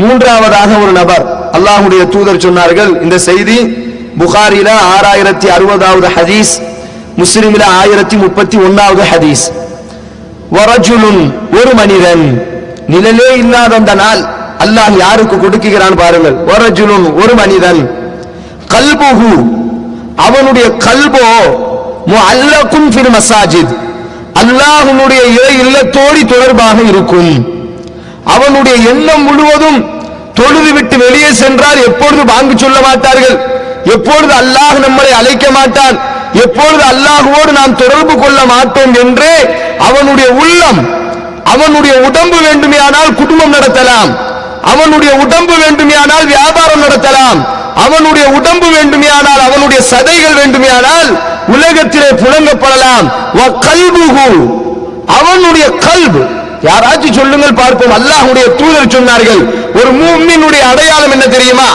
மூன்றாவதாக ஒரு நபர். அல்லாஹுடைய தூதர் சொன்னார்கள் இந்த செய்தி புகாரில ஆறாயிரத்தி அறுபதாவது ஹதீஸ் முஸ்லிமில ஆயிரத்தி முப்பத்தி ஒன்னாவது ஹதீஸ். வரஜுலுன் ஒரு மனிதன் நிழலே இல்லாத அந்த நாள் அல்லாஹ் யாருக்கு கொடுக்குகிறான் பாருங்கள். வரஜுலுன் ஒரு மனிதன் கல்புஹு அவனுடைய கல்போ முஅல்லகுன் ஃபில் மசாஜித். அல்லாஹ்வுடைய இறை இல்லத்தோடி தொடர்பாக இருக்கும். அவனுடைய எண்ணம் முழுவதும் தொழுது விட்டு வெளியே சென்றால் எப்பொழுது வாங்கி சொல்ல மாட்டார்கள்? எப்பொழுது அல்லாஹ் நம்மளை அழைக்க மாட்டான்? எப்பொழுது அல்லாஹுவோடு நாம் தொடர்பு கொள்ள மாட்டோம் என்று அவனுடைய உள்ளம் அவனுடைய உடம்பு வேண்டுமையானால் குடும்பம் நடத்தலாம். அவனுடைய உடம்பு வேண்டுமையானால் வியாபாரம் நடத்தலாம். அவனுடைய உடம்பு வேண்டுமையானால் அவனுடைய சதைகள் வேண்டுமையானால் உலகத்திலே புழங்கப்படலாம் வ அவனுடைய கல்பு யாராச்சும் சொல்லுங்கள் பார்ப்போம். அல்லாஹுடைய தூதர் சொன்னார்கள் ஒரு மூமினுடைய அடையாளம் என்ன தெரியுமா?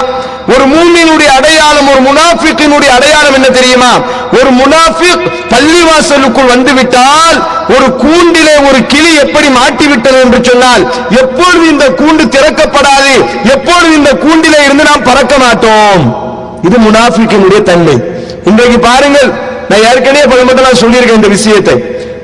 ஒரு மூமினுடைய அடையாளம் ஒரு முனாஃபிக்கினுடைய அடையாளம் என்ன தெரியுமா? ஒரு முனாஃபிக் பள்ளிவாசலுக்குள் வந்து விட்டால் ஒரு கூண்டிலே ஒரு கிளி எப்படி மாட்டி விட்டது என்று சொன்னால் எப்பொழுது இந்த கூண்டு திறக்கப்படாது எப்பொழுது இந்த கூண்டிலே இருந்து நாம் பறக்க மாட்டோம். இது முனாஃபிக்கினுடைய தன்மை. இன்றைக்கு பாருங்கள் நான் ஏற்கனவே பல மட்டும் நான் சொல்லியிருக்கேன் இந்த விஷயத்தை.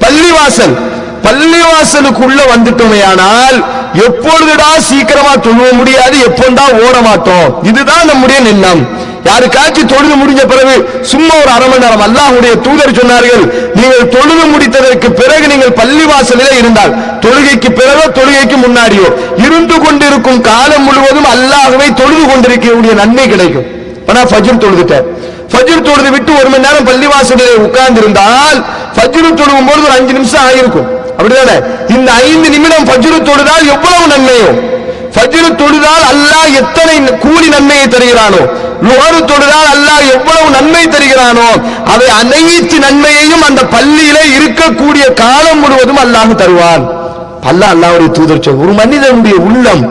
பள்ளிவாசல் பள்ளிவாசலுக்குள்ள வந்துட்டோமேயானால் எப்பொழுதுடா சீக்கிரமா தொழுவ முடியாது எப்போண்டா ஓட மாட்டோம்? இதுதான் நம்முடைய எண்ணம். யாருக்காச்சும் தொழுது முடிஞ்ச பிறகு சும்மா ஒரு அரை மணி நேரம் அல்லாஹுடைய தூதர் சொன்னார்கள் நீங்கள் தொழுது முடித்ததற்கு பிறகு நீங்கள் பள்ளிவாசலில் இருந்தால் தொழுகைக்கு பிறகோ தொழுகைக்கு முன்னாடியோ இருந்து கொண்டிருக்கும் காலம் முழுவதும் அல்லாஹ்வை தொழுது கொண்டிருக்கக்கூடிய நன்மை கிடைக்கும். ஆனா ஃபஜ்ர் தொழுதுட்டார். ஃபஜ்ர் தொழுது விட்டு ஒரு மணி நேரம் பள்ளிவாசலில் உட்கார்ந்து இருந்தால் ஃபஜ்ர் தொழுகும் பொழுது ஒரு அஞ்சு நிமிஷம் ஆகிருக்கும் அப்படிதானே? இந்த ஐந்து நிமிடம் பஜ்ரு தொழுதால் எவ்வளவு நன்மையோ? பஜ்ரு தொழுதால் அல்லாஹ் எத்தனை கூலி நன்மையை தருகிறானோ? லுஹர் தொழுதால் அல்லாஹ் எவ்வளவு நன்மை தருகிறானோ? அவை அனைத்து நன்மையையும் அந்த பள்ளியில இருக்கக்கூடிய காலம் முழுவதும் அல்லாஹ் தருவான். அல்லாஹ் அல்லாவுடைய தூதர் சொல் ஒரு மனிதனுடைய உள்ளம்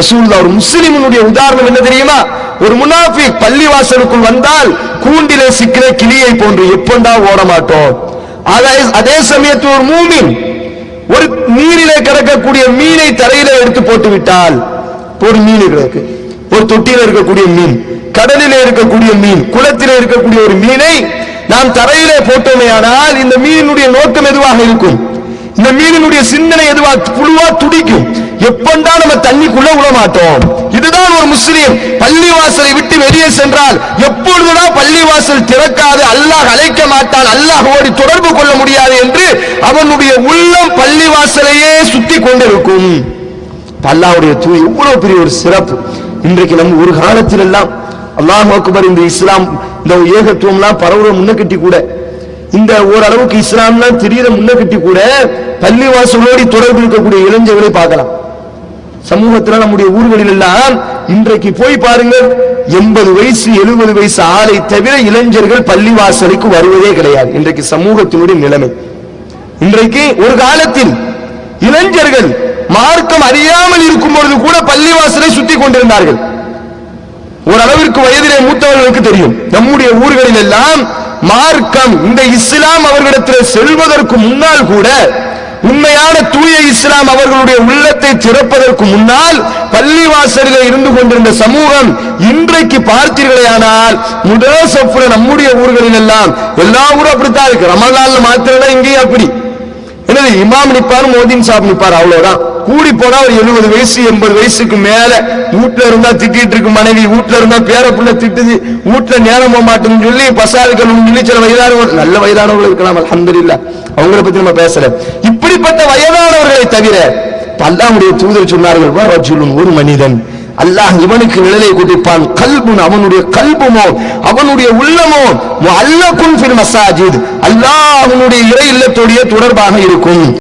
ரசூல்லா ஒரு முஸ்லிமினுடைய உதாரணம் என்ன தெரியுமா? ஒரு முனாஃபிக் பள்ளிவாசலுக்குள் வந்தால் கூண்டிலே சிக்கிற கிளியை போன்று எப்பண்டா ஓட மாட்டோம் அதே அதே சமயத்தில் ஒரு மூமின் ஒரு நீரிலே கிடக்கக்கூடிய மீனை தரையில எடுத்து போட்டு விட்டால் ஒரு மீன் கிடக்கு ஒரு தொட்டியில இருக்கக்கூடிய மீன் கடலில் இருக்கக்கூடிய மீன் குளத்திலே இருக்கக்கூடிய ஒரு மீனை நாம் தரையிலே போட்டோமே ஆனால் இந்த மீனினுடைய நோக்கம் எதுவாக இருக்கும்? இந்த மீனினுடைய சிந்தனை எதுவா? புழுவா துடிக்கும். எப்பண்டா நம்ம தண்ணிக்குள்ள விட மாட்டோம் இதுதான் ஒரு முஸ்லீம். பள்ளிவாசலை விட்டு வெளியே சென்றால் எப்பொழுதுடா பள்ளிவாசல் திறக்காது அல்லாஹ் அழைக்க மாட்டான் அல்லாஹ்வோடு தொடர்பு கொள்ள முடியாது என்று அவனுடைய உள்ளம் பள்ளிவாசலையே சுத்தி கொண்டிருக்கும். அல்லாஹ்வுடைய தூய் எவ்வளவு பெரிய ஒரு சிறப்பு. இன்றைக்கு நம்ம ஒரு காலத்தில் எல்லாம் அல்லாஹ் அக்பர் இந்த இஸ்லாம் இந்த ஏகத்துவம்லாம் பரவுற முன்னக்கட்டி கூட இந்த ஓரளவுக்கு இஸ்லாம்லாம் தெரியுற முன்னக்கட்டி கூட பள்ளிவாசலோடி தொடர்பு இருக்கக்கூடிய இளைஞர்களை பார்க்கலாம். சமூகத்தில் நம்முடைய ஊர்களில் எல்லாம் இன்றைக்கு போய் பாருங்கள் எண்பது வயசு எழுபது வயசு ஆளை தவிர இளைஞர்கள் பள்ளிவாசலுக்கு வருவதே கிடையாது. இன்றைக்கு சமூகத்தினுடைய நிலைமை. இன்றைக்கு ஒரு காலத்தில் இளைஞர்கள் மார்க்கம் அறியாமல் இருக்கும் பொழுது கூட பள்ளிவாசலை சுத்தி கொண்டிருந்தார்கள். ஓரளவிற்கு வயதிலே மூத்தவர்களுக்கு தெரியும். நம்முடைய ஊர்களில் எல்லாம் மார்க்கம் இந்த இஸ்லாம் அவர்களிடத்தில் செல்வதற்கு முன்னால் கூட உண்மையான தூய இஸ்லாம் அவர்களுடைய உள்ளத்தை திறப்பதற்கு முன்னால் பள்ளிவாசலில் இருந்து கொண்டிருந்த சமூகம் இன்றைக்கு பார்த்தீர்களேயானால் முதல் சப்புல நம்முடைய ஊர்களில் எல்லாம் எல்லா ஊரும் அப்படித்தான் இருக்கு. ரமலான்ல மாத்திரம் இங்கேயும் அப்படி. என்னது இமாம் நிப்பார் மோதின் சாப் நிப்பார் அவ்வளவுதான். கூடி போனா ஒரு எழுபது வயசு எண்பது வயசுக்கு மேல வீட்டுல இருந்தா திட்டிட்டு இருக்கு மனைவி வீட்டுல இருந்தா பேர புள்ள திட்டுது வீட்டுல நேரம் போக மாட்டேன்னு சொல்லி பசாருக்கள் சொல்லி சில வயதானவர்கள் நல்ல வயதானவர்கள் இருக்கலாம் அல்ஹம்துலில்லாஹ் அவங்கள பத்தி நம்ம பேசல. இப்படிப்பட்ட வயதானவர்களை தவிர அல்லாஹுடைய தூதர் சொன்னார்கள் ஒரு மனிதன். அல்லாஹ் இவனுக்கு நிழலை கொடுப்பான். கல்புன் அவனுடைய கல்புமோ அவனுடைய உள்ளமோ அல்லக்குன் ஃபில் மசாஜித் அல்லாஹ் அவனுடைய இறை இல்லத்தோடைய தொடர்பாக இருக்கும்.